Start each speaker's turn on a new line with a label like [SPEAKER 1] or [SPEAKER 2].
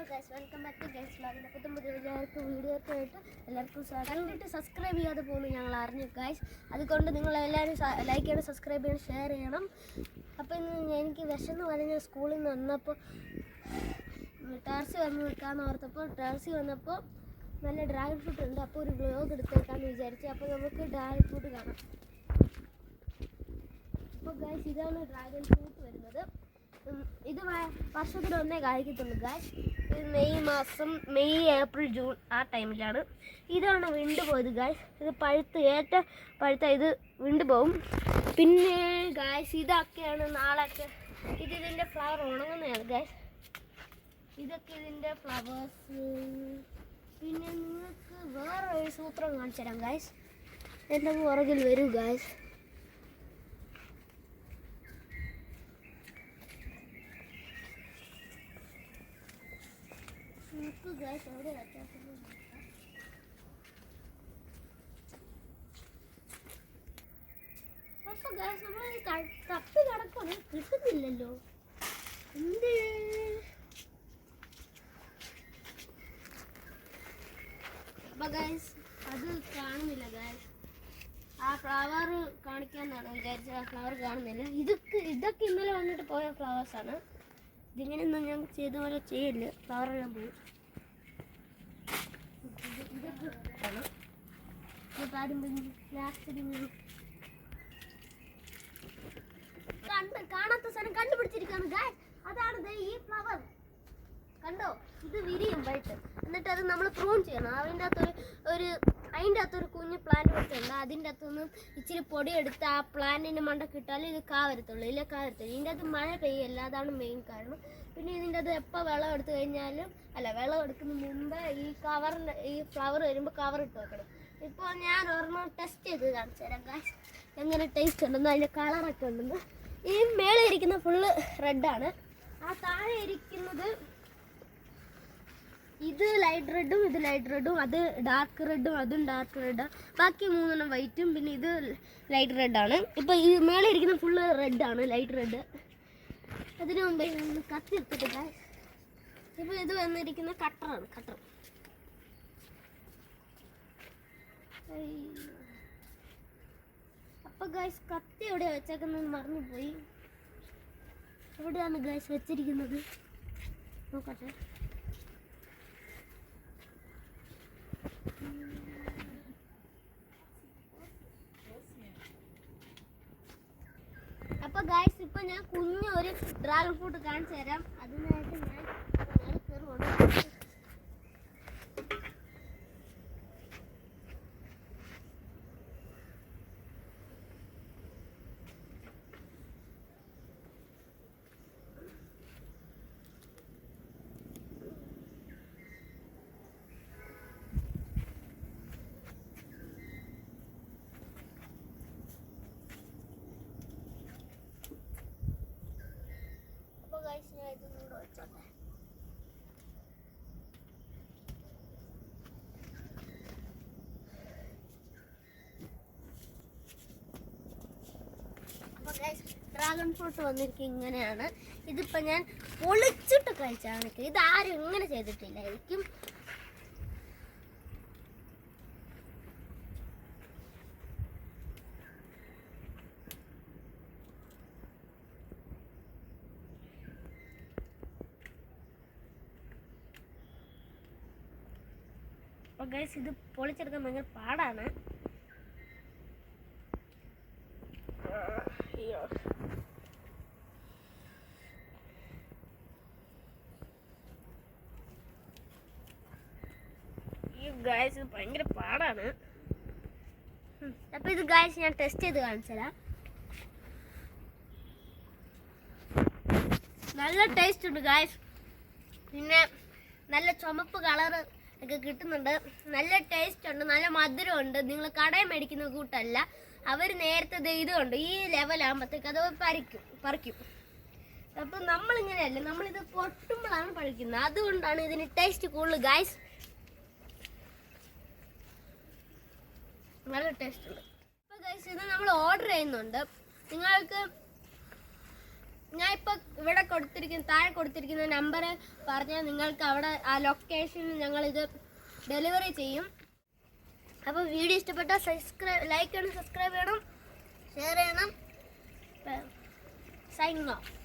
[SPEAKER 1] Hello guys welcome back to guys വ്ളോഗിന്റെ പുത്തൻ പുതിയ എല്ലാവർക്കും വീഡിയോക്ക് ആയിട്ട് എല്ലാവർക്കും. കണ്ടിട്ട് സബ്സ്ക്രൈബ് ചെയ്യാതെ പോകുന്നു ഞങ്ങൾ അറിഞ്ഞു ഗൈസ് അതുകൊണ്ട് നിങ്ങൾ എല്ലാവരും ലൈക്ക് ചെയ്യണം സബ്സ്ക്രൈബ് ചെയ്യണം ഷെയർ ചെയ്യണം. അപ്പോൾ ഇന്ന് എനിക്ക് വിശന്ന് പറഞ്ഞ സ്കൂളിൽ നിന്ന് വന്നപ്പോൾ ടാർസി വന്ന് നിൽക്കാമെന്ന് ഓർത്തപ്പോൾ ടാർസി വന്നപ്പോൾ നല്ല ഡ്രാഗൺ ഫ്രൂട്ട് ഉണ്ട്. അപ്പോൾ ഒരു ബ്ലോഗ് എടുത്തേക്കാമെന്ന് വിചാരിച്ചു. അപ്പോൾ നമുക്ക് ഡ്രാഗൺ ഫ്രൂട്ട് കാണാം. അപ്പോൾ ഗൈസ് ഇതാണ് ഡ്രാഗൺ ഫ്രൂട്ട് വരുന്നത്. ഇത് വർഷത്തിൽ ഒന്നേ കായ്ക്കത്തുള്ളൂ ഗായ്സ് ഇത് മെയ് മാസം മെയ് ഏപ്രിൽ ജൂൺ ആ ടൈമിലാണ്. ഇതാണ് വിണ്ട് പോയത് ഗായ്സ് ഇത് പഴുത്ത് ഏറ്റ പഴുത്ത ഇത് വിണ്ട് പോവും. പിന്നെ ഗായ്സ് ഇതൊക്കെയാണ് നാളൊക്കെ. ഇത് ഇതിന്റെ ഫ്ലവർ ഉണങ്ങുന്നതാണ് ഗായ്സ് ഇതൊക്കെ ഇതിന്റെ ഫ്ലവേഴ്സ് പിന്നെ നിങ്ങൾക്ക് വേറൊരു സൂത്രം കാണിച്ചു തരാം ഗായ്സ് എന്റെ പുറകിൽ വരൂ ഗായ്സ് നമുക്ക് ഗായ്സ് എവിടെ വെച്ചാൽ അപ്പൊ ഗായ്സ് നമ്മൾ തപ്പി കിടക്കണം കിട്ടുന്നില്ലല്ലോ എന്ത് അപ്പൊ ഗായ്സ് അത് കാണുന്നില്ല ഗായ്സ് ആ ഫ്ലവർ കാണിക്കാന്നാണ് വിചാരിച്ചത്. ആ ഫ്ലവർ കാണുന്നില്ല. ഇതൊക്കെ ഇതൊക്കെ ഇന്നലെ വന്നിട്ട് പോയ ഫ്ലവേഴ്സാണ് ഇതിങ്ങനെയൊന്നും ഞാൻ ചെയ്ത പോലെ ചെയ്യില്ല ഫ്ലവർ പോയി. കാണാത്ത സാധനം കണ്ടുപിടിച്ചിരിക്കാണ് അതാണ് ഈ ഫ്ലവർ കണ്ടോ? ഇത് വിരിയും വൈകിട്ട് എന്നിട്ട് അത് നമ്മൾ പ്രൂൺ ചെയ്യണം. അതിന്റെ അകത്തൊരു ഒരു അതിന്റെ അകത്തൊരു കുഞ്ഞ് പ്ലാന്റ് വെച്ചിട്ടുണ്ട്. അതിന്റെ അകത്തുനിന്ന് ഇച്ചിരി പൊടി എടുത്ത് ആ പ്ലാന്റിന്റെ മണ്ട കിട്ടാലേ ഇത് കാ വരത്തുള്ളൂ ഇല്ല കാ ഇതിന്റെ അകത്ത് മഴ പെയ്യല്ല അതാണ് മെയിൻ കാരണം. പിന്നെ ഇതിന്റെ അത് എപ്പോൾ വെള്ളം എടുത്തു കഴിഞ്ഞാലും അല്ല വെള്ളം എടുക്കുന്ന മുമ്പ് ഈ കവറിന്റെ ഈ ഫ്ലവർ വരുമ്പോൾ കവർ ഇട്ട് വെക്കണം. ഇപ്പോൾ ഞാൻ ഒരെണ്ണം ടെസ്റ്റ് ചെയ്ത് കാണിച്ചു തരാം കാശ് എങ്ങനെ ടേസ്റ്റ് ഉണ്ടെന്ന് അതിന്റെ കളറൊക്കെ ഉണ്ടെന്ന്. ഈ മേലെ ഇരിക്കുന്ന ഫുള്ള് റെഡാണ് ആ താഴെ ഇരിക്കുന്നത് ഇത് ലൈറ്റ് റെഡും ഇത് ലൈറ്റ് റെഡും അത് ഡാർക്ക് റെഡും അതും ഡാർക്ക് റെഡാണ് ബാക്കി മൂന്നെണ്ണം വൈറ്റും പിന്നെ ഇത് ലൈറ്റ് റെഡാണ് ഇപ്പോൾ ഈ മേലെ ഇരിക്കുന്ന ഫുള്ള് റെഡാണ് ലൈറ്റ് റെഡ് അതിന് മുമ്പേ നമ്മൾ കത്തി എടുത്തിട്ട് ഇപ്പോൾ ഇത് വന്നിരിക്കുന്ന കട്ടറാണ് കട്ടർ അപ്പോൾ ഗൈസ് കത്തി എവിടെയാ വെച്ചേക്കുന്നത് മറന്നുപോയി. എവിടെയാണ് ഗൈസ് വെച്ചിരിക്കുന്നത്? നോക്കട്ടെ. അപ്പൊ ഗൈസ് ഇപ്പൊ ഞാൻ കുഞ്ഞൊരു ഡ്രാഗൺ ഫ്രൂട്ട് കാണിച്ചു തരാം അതിനായിട്ട് ഞാൻ മേലെ കയറുവാണ് ഡ്രാഗൺ ഫ്രൂട്ട് വന്നിരിക്കും ഇങ്ങനെയാണ്. ഇതിപ്പോ ഞാൻ പൊളിച്ചിട്ട് കഴിച്ചാണ് ഇത് ആരും ഇങ്ങനെ ചെയ്തിട്ടില്ലായിരിക്കും അപ്പൊ ഗൈസ് ഇത് പൊളിച്ചെടുക്കാൻ ഭയങ്കര പാടാണ്. ഗായ്സ് ഇത് ഭയങ്കര പാടാണ്. അപ്പോൾ അപ്പൊ ഇത് ഗായസ് ഞാൻ ടെസ്റ്റ് ചെയ്ത് കാണിച്ചുതരാം നല്ല ടേസ്റ്റ് ഉണ്ട് ഗായസ് പിന്നെ നല്ല ചുമപ്പ് കളർ ഒക്കെ കിട്ടുന്നുണ്ട്. നല്ല ടേസ്റ്റ് ഉണ്ട് നല്ല മധുരം ഉണ്ട് നിങ്ങൾ കടയിൽ മേടിക്കുന്ന കൂട്ടല്ല. അവർ നേരത്തെ ദേ ഇതുണ്ട് ഈ ലെവലാകുമ്പോഴത്തേക്ക് അത് പറിക്കും പറിക്കും. അപ്പം നമ്മളിങ്ങനെയല്ല? നമ്മളിത് പൊട്ടുമ്പോഴാണ് പഴിക്കുന്നത് അതുകൊണ്ടാണ് ഇതിന് ടേസ്റ്റ് കൂടുതൽ. ഗായ്സ് നല്ല ടേസ്റ്റ് ഉണ്ട്. അപ്പോൾ ഗൈസ് ഇത് നമ്മൾ ഓർഡർ ചെയ്യുന്നുണ്ട്. നിങ്ങൾക്ക് ഞാൻ ഇപ്പൊ ഇവിടെ കൊടുത്തിരിക്കുന്ന താഴെ കൊടുത്തിരിക്കുന്ന നമ്പർ പറഞ്ഞാൽ നിങ്ങൾക്ക് അവിടെ ആ ലൊക്കേഷനിൽ ഞങ്ങൾ ഇത് ഡെലിവറി ചെയ്യും. അപ്പോൾ വീഡിയോ ഇഷ്ടപ്പെട്ടാൽ സബ്സ്ക്രൈബ് ലൈക്ക് ചെയ്യണം സബ്സ്ക്രൈബ് ചെയ്യണം ഷെയർ ചെയ്യണം. Sign off